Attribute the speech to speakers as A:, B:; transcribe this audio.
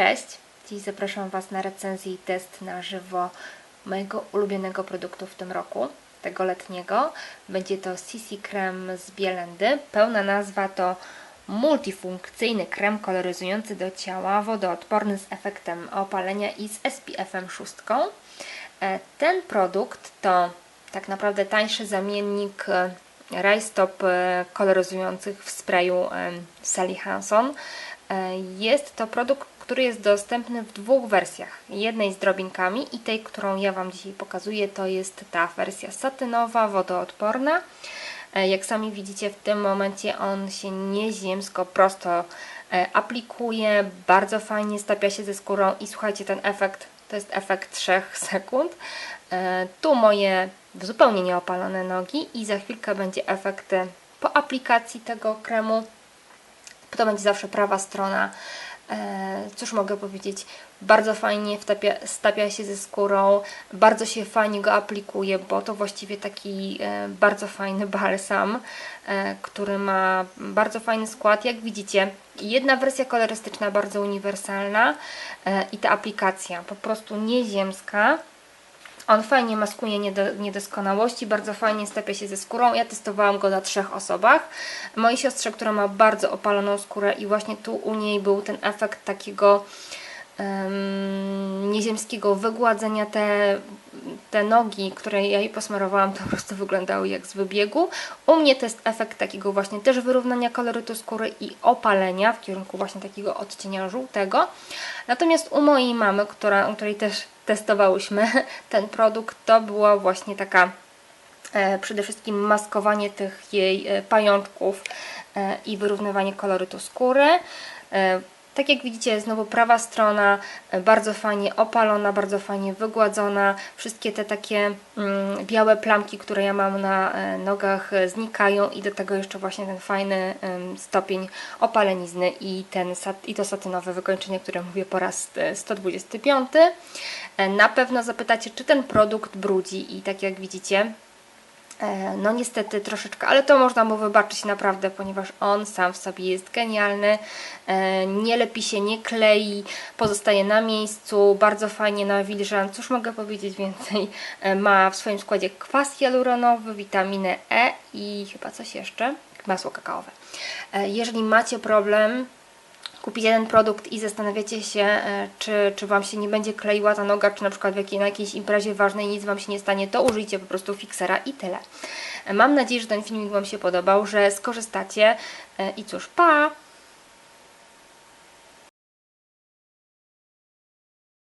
A: Cześć! Dziś zapraszam Was na recenzję i test na żywo mojego ulubionego produktu w tym roku, tego letniego. Będzie to CC Krem z Bielendy. Pełna nazwa to multifunkcyjny krem koloryzujący do ciała, wodoodporny z efektem opalenia i z SPF-em 6. E, Ten produkt to tak naprawdę tańszy zamiennik e, rajstop e, koloryzujących w sprayu Sally Hanson. E, Jest to produkt, który jest dostępny w dwóch wersjach. Jednej z drobinkami i tej, którą ja Wam dzisiaj pokazuję, to jest ta wersja satynowa, wodoodporna. E, Jak sami widzicie, w tym momencie on się nieziemsko prosto e, aplikuje, bardzo fajnie stapia się ze skórą i słuchajcie, ten efekt to jest efekt 3 sekund. Tu moje zupełnie nieopalone nogi i za chwilkę będzie efekt po aplikacji tego kremu. To będzie zawsze prawa strona. E, Cóż mogę powiedzieć? Bardzo fajnie wtapia, stapia się ze skórą, bardzo się fajnie go aplikuje, bo to właściwie taki e, bardzo fajny balsam, e, który ma bardzo fajny skład. Jak widzicie, jedna wersja kolorystyczna, bardzo uniwersalna i ta aplikacja po prostu nieziemska. On fajnie maskuje niedo, niedoskonałości, bardzo fajnie stapia się ze skórą. Ja testowałam go na trzech osobach. Mojej siostrze, która ma bardzo opaloną skórę i właśnie tu u niej był ten efekt takiego nieziemskiego wygładzenia. Te, te nogi, które ja jej posmarowałam, to po prostu wyglądały jak z wybiegu. U mnie to jest efekt takiego właśnie też wyrównania kolorytu skóry i opalenia w kierunku właśnie takiego odcienia żółtego. Natomiast u mojej mamy, która, u której też testowałyśmy ten produkt, to była właśnie taka e, przede wszystkim maskowanie tych jej e, pajączków e, i wyrównywanie kolorytu skóry. Tak jak widzicie, znowu prawa strona e, bardzo fajnie opalona, bardzo fajnie wygładzona. Wszystkie te takie mm, białe plamki, które ja mam na e, nogach e, znikają i do tego jeszcze właśnie ten fajny stopień opalenizny i, ten, i to satynowe wykończenie, które mówię po raz e, 125. E, Na pewno zapytacie, czy ten produkt brudzi i tak jak widzicie, No niestety troszeczkę, ale to można mu wybaczyć naprawdę, ponieważ on sam w sobie jest genialny, e, nie lepi się, nie klei, pozostaje na miejscu, bardzo fajnie nawilżan, cóż mogę powiedzieć więcej, E, ma w swoim składzie kwas hialuronowy, witaminę E i chyba coś jeszcze, masło kakaowe. E, Jeżeli macie problem kupić jeden produkt i zastanawiacie się, e, czy, czy Wam się nie będzie kleiła ta noga, czy na przykład na jakiejś imprezie ważnej nic Wam się nie stanie, to użyjcie po prostu fiksera i tyle. E, Mam nadzieję, że ten filmik Wam się podobał, że skorzystacie e, i cóż, pa!